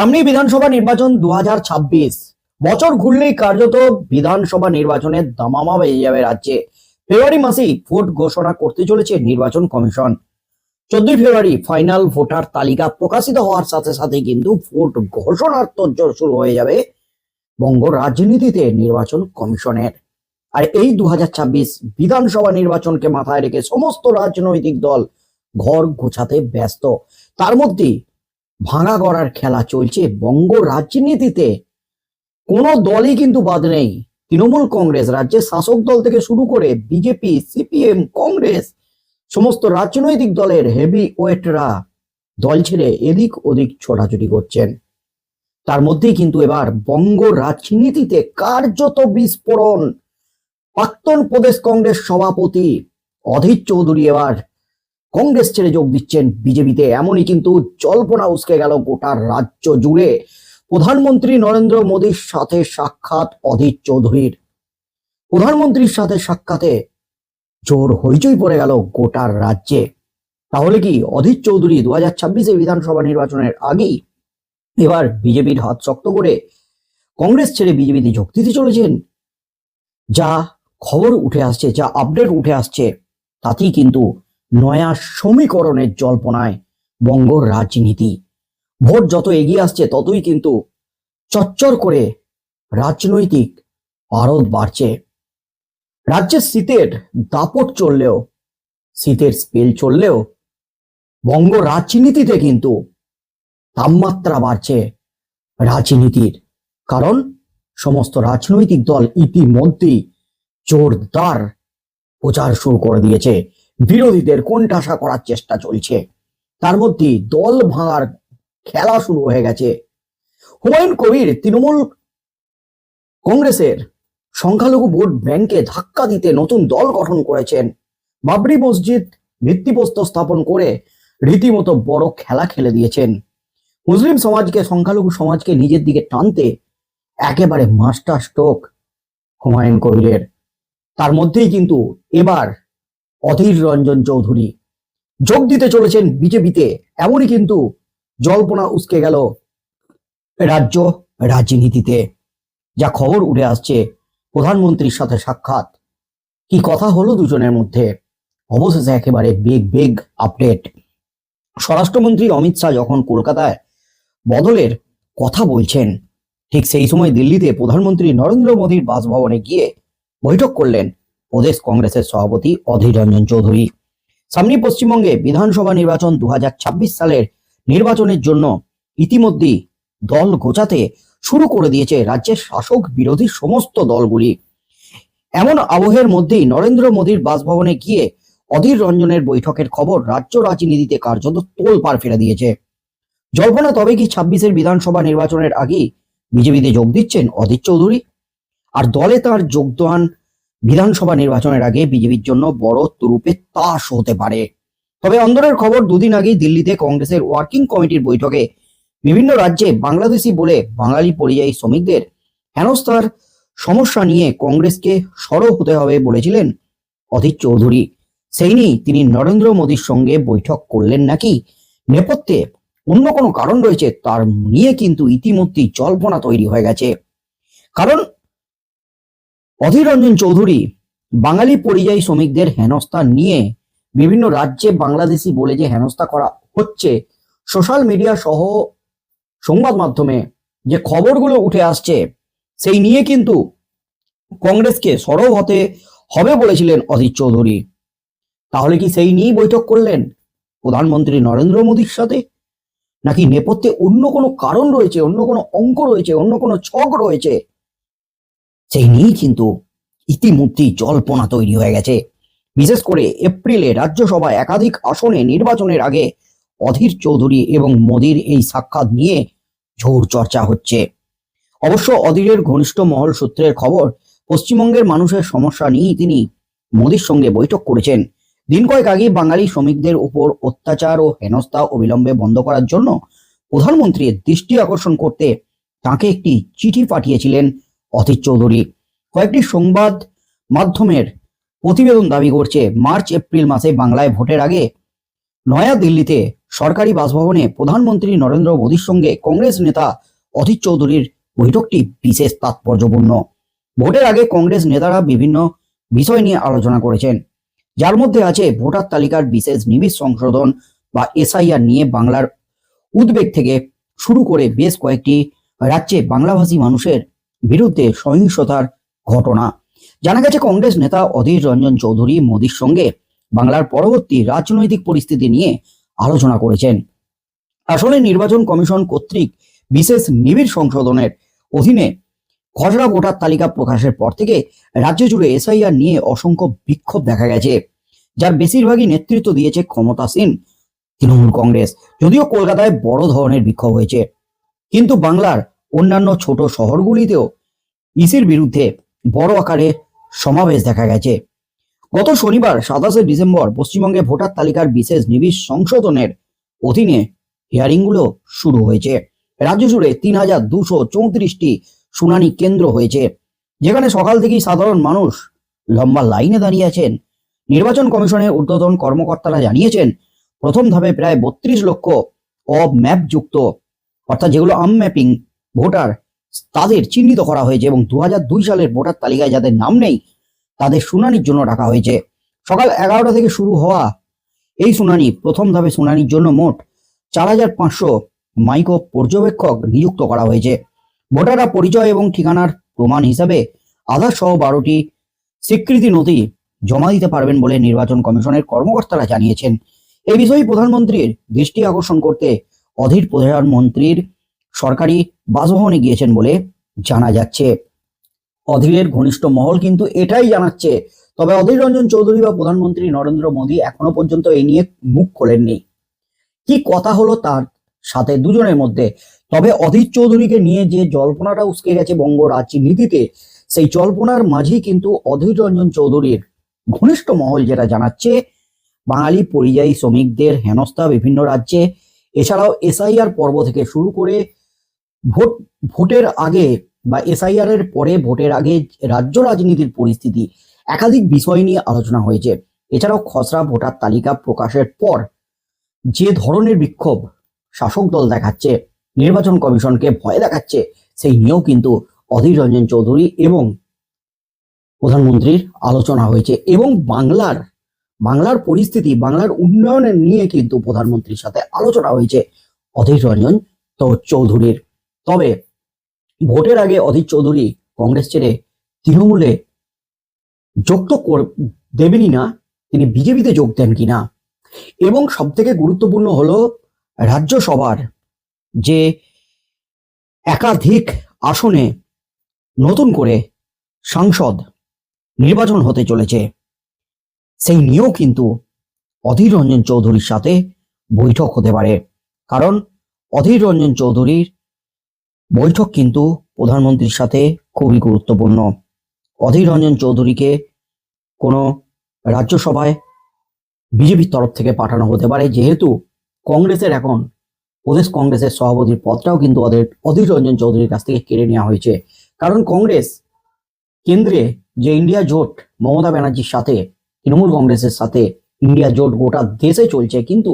সামনেই বিধানসভা নির্বাচন দু হাজার ছাব্বিশ। বছর ঘুরলেই কার্যত বিধানসভা নির্বাচনের দামামা বেজে যাবে রাজ্যে। ফেব্রুয়ারি মাসেই ভোট ঘোষণা করতে চলেছে নির্বাচন কমিশন। চোদ্দই ফেব্রুয়ারি ফাইনাল ভোটার তালিকা প্রকাশিত হওয়ার সাথে সাথে কিন্তু ভোট ঘোষণার তোড়জোড় শুরু হয়ে যাবে বঙ্গ রাজনীতিতে নির্বাচন কমিশনের। আর এই দু হাজার ছাব্বিশ বিধানসভা নির্বাচনকে মাথায় রেখে সমস্ত রাজনৈতিক দল ঘর গোছাতে ব্যস্ত। তার মধ্যেই ভাঙা গড়ার খেলা চলছে বঙ্গ রাজনীতিতে। কোনো দলই কিন্তু বাদ নেই। তৃণমূল কংগ্রেস রাজ্যের শাসক দল থেকে শুরু করে বিজেপি, সিপিএম, কংগ্রেস, সমস্ত রাজনৈতিক দলের হেভি ওয়েটরা দল ছেড়ে এদিক ওদিক ছোটাছুটি করছেন। তার মধ্যেই কিন্তু এবার বঙ্গ রাজনীতিতে কার্যত বিস্ফোরণ। প্রাক্তন প্রদেশ কংগ্রেস সভাপতি অধীর চৌধুরী এবার কংগ্রেস ছেড়ে যোগ দিচ্ছেন বিজেপিতে। এমনই কিন্তু জল্পনা উসকে গেল গোটা রাজ্য জুড়ে। প্রধানমন্ত্রী নরেন্দ্র মোদীর সাথে সাক্ষাৎ অধীর চৌধুরীর। প্রধানমন্ত্রীর সাথে সাক্ষাতে জোর হইচই পড়ে গেল গোটা রাজ্যে। তাহলে কি অধীর চৌধুরী দু হাজার ছাব্বিশে বিধানসভা নির্বাচনের আগেই এবার বিজেপির হাত শক্ত করে কংগ্রেস ছেড়ে বিজেপিতে যোগ দিতে চলেছেন? যা খবর উঠে আসছে, যা আপডেট উঠে আসছে, তাতেই কিন্তু নয়া সমীকরণের জল্পনায় বঙ্গ রাজনীতি। ভোট যত এগিয়ে আসছে, ততই কিন্তু চচ্চর করে রাজনৈতিক পারদ বাড়ছে। রাজ্যের শীতের দাপট চললেও, শীতের স্পেল চললেও বঙ্গ রাজনীতিতে কিন্তু তাপমাত্রা বাড়ছে রাজনীতির। কারণ সমস্ত রাজনৈতিক দল ইতিমধ্যেই জোরদার প্রচার শুরু করে দিয়েছে। বিরোধীদের কোণঠাসা করার চেষ্টা চলছে। তার মধ্যে দল ভাঙার খেলা শুরু হয়ে গেছে। হুমায়ুন কবির তৃণমূল কংগ্রেসের সংখ্যালঘু ভোট ব্যাংকে ধাক্কা দিতে নতুন দল গঠন করেছেন। বাবরি মসজিদ ভিত্তিপ্রস্তর স্থাপন করে রীতিমতো বড় খেলা খেলে দিয়েছেন। মুসলিম সমাজকে, সংখ্যালঘু সমাজকে নিজের দিকে টানতে একেবারে মাস্টার স্ট্রোক হুমায়ুন কবিরের। তার মধ্যেই কিন্তু এবার অধীর রঞ্জন চৌধুরী। যোগ দিতে চলেছেন বিজেপিতে, এমনই কিন্তু জল্পনা উসকে গেল রাজ্য রাজনীতিতে। যা খবর উঠে আসছে প্রধানমন্ত্রীর সাথে সাক্ষাৎ। কি কথা হলো দুজনের মধ্যে? অবশেষে একেবারে বেগ বেগ আপডেট স্বরাষ্ট্রমন্ত্রী অমিত শাহ যখন কলকাতায় বদলের কথা বলছেন, ঠিক সেই সময় দিল্লিতে প্রধানমন্ত্রী নরেন্দ্র মোদীর বাসভবনে গিয়ে বৈঠক করলেন। প্রদেশ কংগ্রেসের সভাপতি অধীর রঞ্জন চৌধুরী। সামনে পশ্চিমবঙ্গে বিধানসভা নির্বাচন দু হাজার ছাব্বিশ সালের নির্বাচনের জন্য ইতিমধ্যেই দল গোছাতে শুরু করে দিয়েছে রাজ্যের শাসক বিরোধী সমস্ত দলগুলি। এমন আবহের মধ্যেই নরেন্দ্র মোদীর বাসভবনে গিয়ে অধীর রঞ্জনের বৈঠকের খবর রাজ্য রাজনীতিতে কার্যত তোল পার ফেলে দিয়েছে। জল্পনা তবে কি ছাব্বিশের বিধানসভা নির্বাচনের আগেই বিজেপিতে যোগ দিচ্ছেন অধীর চৌধুরী? আর দলে তার যোগদান বিধানসভা নির্বাচনের আগে বিজেপির জন্য বড় তুরুপে তাস হতে পারে। তবে অন্দরের খবর, দুদিন আগেই দিল্লিতে কংগ্রেসের ওয়ার্কিং কমিটির বৈঠকে বিভিন্ন রাজ্যে বাংলাদেশি বলে বাঙালি পরিযায়ী শ্রমিকদের হেনস্থার সমস্যা নিয়ে কংগ্রেসকে সরব হতে হবে বলেছিলেন অধীর চৌধুরী। সেই নিয়েই তিনি নরেন্দ্র মোদীর সঙ্গে বৈঠক করলেন নাকি? নেপথ্যে অন্য কোনো কারণ রয়েছে, তার নিয়ে কিন্তু ইতিমধ্যেই জল্পনা তৈরি হয়ে গেছে। কারণ অধীর রঞ্জন চৌধুরী বাঙালি পরিযায়ী শ্রমিকদের হেনস্থা নিয়ে বিভিন্ন রাজ্যে বাংলাদেশি বলে যে হেনস্থা করা হচ্ছে, সোশ্যাল মিডিয়া সহ সংবাদ মাধ্যমে যে খবরগুলো উঠে আসছে, সেই নিয়ে কিন্তু কংগ্রেসকে সরব হতে হবে বলেছিলেন অধীর চৌধুরী। তাহলে কি সেই নিয়েই বৈঠক করলেন প্রধানমন্ত্রী নরেন্দ্র মোদীর সাথে? নাকি নেপথ্যে অন্য কোনো কারণ রয়েছে, অন্য কোনো অঙ্ক রয়েছে, অন্য কোনো ছক রয়েছে? সেই নিয়েই কিন্তু ইতিমধ্যেই জল্পনা তৈরি হয়ে গেছে। বিশেষ করে এপ্রিলে রাজ্যসভা একাধিক আসনে নির্বাচনের আগে অধীর চৌধুরী এবং মোদীর এই সাক্ষাৎ নিয়ে ঝোর চর্চা হচ্ছে। অবশ্য অধীরের ঘনিষ্ঠ মহল সূত্রের খবর, পশ্চিমবঙ্গের মানুষের সমস্যা নিয়েই তিনি মোদীর সঙ্গে বৈঠক করেছেন। দিন কয়েক আগে বাঙালি শ্রমিকদের উপর অত্যাচার ও হেনস্থা অবিলম্বে বন্ধ করার জন্য প্রধানমন্ত্রীর দৃষ্টি আকর্ষণ করতে তাকে একটি চিঠি পাঠিয়েছিলেন অধীর চৌধুরী। কয়েকটি সংবাদ মাধ্যমের প্রতিবেদন দাবি করছে, মার্চ, এপ্রিল মাসে বাংলায় ভোটের আগে নয়া দিল্লিতে সরকারি বাসভবনে প্রধানমন্ত্রী নরেন্দ্র মোদীর সঙ্গে কংগ্রেস নেতা অধীর চৌধুরীর বৈঠকটি বিশেষ তাৎপর্যপূর্ণ। ভোটের আগে কংগ্রেস নেতারা বিভিন্ন বিষয় নিয়ে আলোচনা করেছেন। যার মধ্যে আছে ভোটার তালিকার বিশেষ নিবিড় সংশোধন বা এসআইআর নিয়ে বাংলার উদ্বেগ থেকে শুরু করে বেশ কয়েকটি রাজ্যে বাংলাভাষী মানুষের বিরুদ্ধে সহিংসতার ঘটনা। জানা গেছে, কংগ্রেস নেতা অধীর রঞ্জন চৌধুরী মোদীর সঙ্গে বাংলার পরবর্তী রাজনৈতিক পরিস্থিতি নিয়ে আলোচনা করেছেন। আসলে নির্বাচন কমিশন কর্তৃক বিশেষ নিবিড় সংশোধনের অধীনে খসড়া ভোটার তালিকা প্রকাশের পর থেকে রাজ্য জুড়ে এসআইআর নিয়ে অসংখ্য বিক্ষোভ দেখা গেছে, যার বেশিরভাগই নেতৃত্ব দিয়েছে ক্ষমতাসীন তৃণমূল কংগ্রেস, যদিও কলকাতায় বড় ধরনের বিক্ষোভ হয়েছে। কিন্তু বাংলার অন্যান্য ছোট শহরগুলিতেও ইসির বিরুদ্ধে বড় আকারে সমাবেশ দেখা গেছে। গত শনিবার, সাতাশে ডিসেম্বর, পশ্চিমবঙ্গে ভোটার তালিকার বিশেষ নিবিড় সংশোধনের অধীনে হিয়ারিংগুলো শুরু হয়েছে। রাজ্য জুড়ে তিন হাজার দুশো চৌত্রিশটি শুনানি কেন্দ্র হয়েছে, যেখানে সকাল থেকেই সাধারণ মানুষ লম্বা লাইনে দাঁড়িয়ে আছেন। নির্বাচন কমিশনের ঊর্ধ্বতন কর্মকর্তারা জানিয়েছেন, প্রথম ধাপে প্রায় বত্রিশ লক্ষ অম্যাপ যুক্ত, অর্থাৎ যেগুলো আনম্যাপিং ভোটার তাদের চিহ্নিত করা হয়েছে এবং দু সালের ভোটার তালিকায় যাদের নাম নেই, তাদের শুনানির জন্য রাখা হয়েছে। সকাল এগারোটা থেকে শুরু হওয়া এই শুনানি প্রথম ধাপে শুনানির জন্য মোট চার হাজার পাঁচশো মাইক্রো পর্যবেক্ষক নিযুক্ত করা হয়েছে। ভোটাররা পরিচয় এবং ঠিকানার প্রমাণ হিসাবে আধার সহ বারোটি স্বীকৃতি নথি জমা দিতে পারবেন বলে নির্বাচন কমিশনের কর্মকর্তারা জানিয়েছেন। এই বিষয়ে প্রধানমন্ত্রীর দৃষ্টি আকর্ষণ করতে অধীর প্রধানমন্ত্রীর সরকারি বাসভবনে গিয়েছেন বলে জানা যাচ্ছে। অধীরের ঘনিষ্ঠ মহল কিন্তু এটাই জানাচ্ছে। তবে অধীর রঞ্জন চৌধুরী বা প্রধানমন্ত্রী নরেন্দ্র মোদী এখনও পর্যন্ত এই নিয়ে মুখ খোলেননি। কি কথা হলো তার সাথে দুজনের মধ্যে? তবে অধীর চৌধুরীকে নিয়ে যে জল্পনাটা উস্কে গেছে বঙ্গ রাজনীতিতে, সেই জল্পনার মাঝেই কিন্তু অধীর রঞ্জন চৌধুরীর ঘনিষ্ঠ মহল যেটা জানাচ্ছে, বাঙালি পরিযায়ী শ্রমিকদের হেনস্থা বিভিন্ন রাজ্যে। এছাড়াও এসআইআর পর্ব থেকে শুরু করে ভোট, ভোটের আগে বা এসআইআর এর পরে, ভোটের আগে রাজ্য রাজনীতির পরিস্থিতি একাধিক বিষয় নিয়ে আলোচনা হয়েছে। এছাড়াও খসড়া ভোটার তালিকা প্রকাশের পর যে ধরনের বিক্ষোভ শাসক দল দেখাচ্ছে, নির্বাচন কমিশনকে ভয় দেখাচ্ছে, সেই নিয়েও কিন্তু অধীর রঞ্জন চৌধুরী এবং প্রধানমন্ত্রীর আলোচনা হয়েছে। এবং বাংলার বাংলার পরিস্থিতি, বাংলার উন্নয়নের নিয়ে কিন্তু প্রধানমন্ত্রীর সাথে আলোচনা হয়েছে অধীর রঞ্জন তো চৌধুরীর। তবে ভোটের আগে অধীর চৌধুরী কংগ্রেস ছেড়ে তৃণমূলে যোগ তো দেবেনই না, তিনি বিজেপিতে যোগ দেন কিনা? এবং সব থেকে গুরুত্বপূর্ণ হলো রাজ্যসভার যে একাধিক আসনে নতুন করে সাংসদ নির্বাচন হতে চলেছে, সেই নিয়েও কিন্তু অধীর রঞ্জন চৌধুরীর সাথে বৈঠক হতে পারে। কারণ অধীর রঞ্জন চৌধুরীর বৈঠক কিন্তু প্রধানমন্ত্রীর সাথে খুবই গুরুত্বপূর্ণ। অধীর রঞ্জন চৌধুরীকে কোনো রাজ্যসভায় বিজেপির তরফ থেকে পাঠানো হতে পারে, যেহেতু কংগ্রেসের এখন, প্রদেশ কংগ্রেসের সভাপতির পদটাও কিন্তু ওদের অধীর রঞ্জন চৌধুরীর কাছ থেকে কেড়ে নেওয়া হয়েছে। কারণ কংগ্রেস কেন্দ্রে যে ইন্ডিয়া জোট, মমতা ব্যানার্জির সাথে, তৃণমূল কংগ্রেসের সাথে ইন্ডিয়া জোট গোটা দেশে চলছে, কিন্তু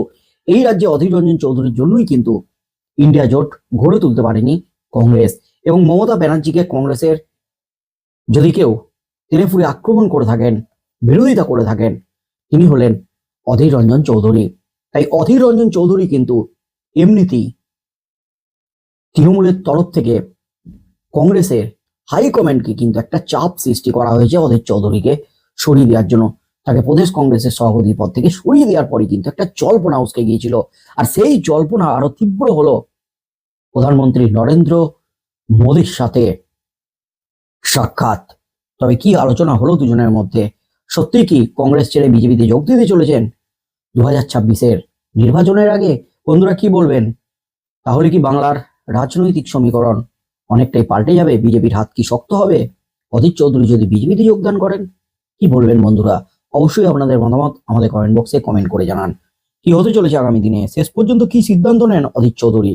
এই রাজ্যে অধীর রঞ্জন চৌধুরীর জন্যই কিন্তু ইন্ডিয়া জোট গড়ে তুলতে পারেনি। কংগ্রেস এবং মমতা ব্যানার্জিকে কংগ্রেসের যদি কেউ তেলেফুরে আক্রমণ করে থাকেন, বিরোধিতা করে থাকেন, তিনি হলেন অধীর রঞ্জন চৌধুরী। তাই অধীর রঞ্জন চৌধুরী কিন্তু এমনিতেই তৃণমূলের তরফ থেকে কংগ্রেসের হাইকমান্ডকে কিন্তু একটা চাপ সৃষ্টি করা হয়েছে অধীর চৌধুরীকে সরিয়ে দেওয়ার জন্য। তাকে প্রদেশ কংগ্রেসের সভাপতি পদ থেকে সরিয়ে দেওয়ার পরে কিন্তু একটা জল্পনা উসকে গিয়েছিল। আর সেই জল্পনা আরও তীব্র হলো প্রধানমন্ত্রী নরেন্দ্র মোদীর সাথে সাক্ষাৎ। তবে কি আলোচনা হলো দুজনের মধ্যে? সত্যি কি কংগ্রেস ছেড়ে বিজেপিতে যোগ দিতে চলেছেন? দু হাজার ছাব্বিশের নির্বাচনের আগে বন্ধুরা কি বলবেন? তাহলে কি বাংলার রাজনৈতিক সমীকরণ অনেকটাই পাল্টে যাবে? বিজেপির হাত কি শক্ত হবে? অধীর চৌধুরী যদি বিজেপিতে যোগদান করেন, কি বলবেন বন্ধুরা? অবশ্যই আপনাদের মতামত আমাদের কমেন্ট বক্সে কমেন্ট করে জানান। কি হতে চলেছে আগামী দিনে? শেষ পর্যন্ত কি সিদ্ধান্ত নেন অধীর চৌধুরী?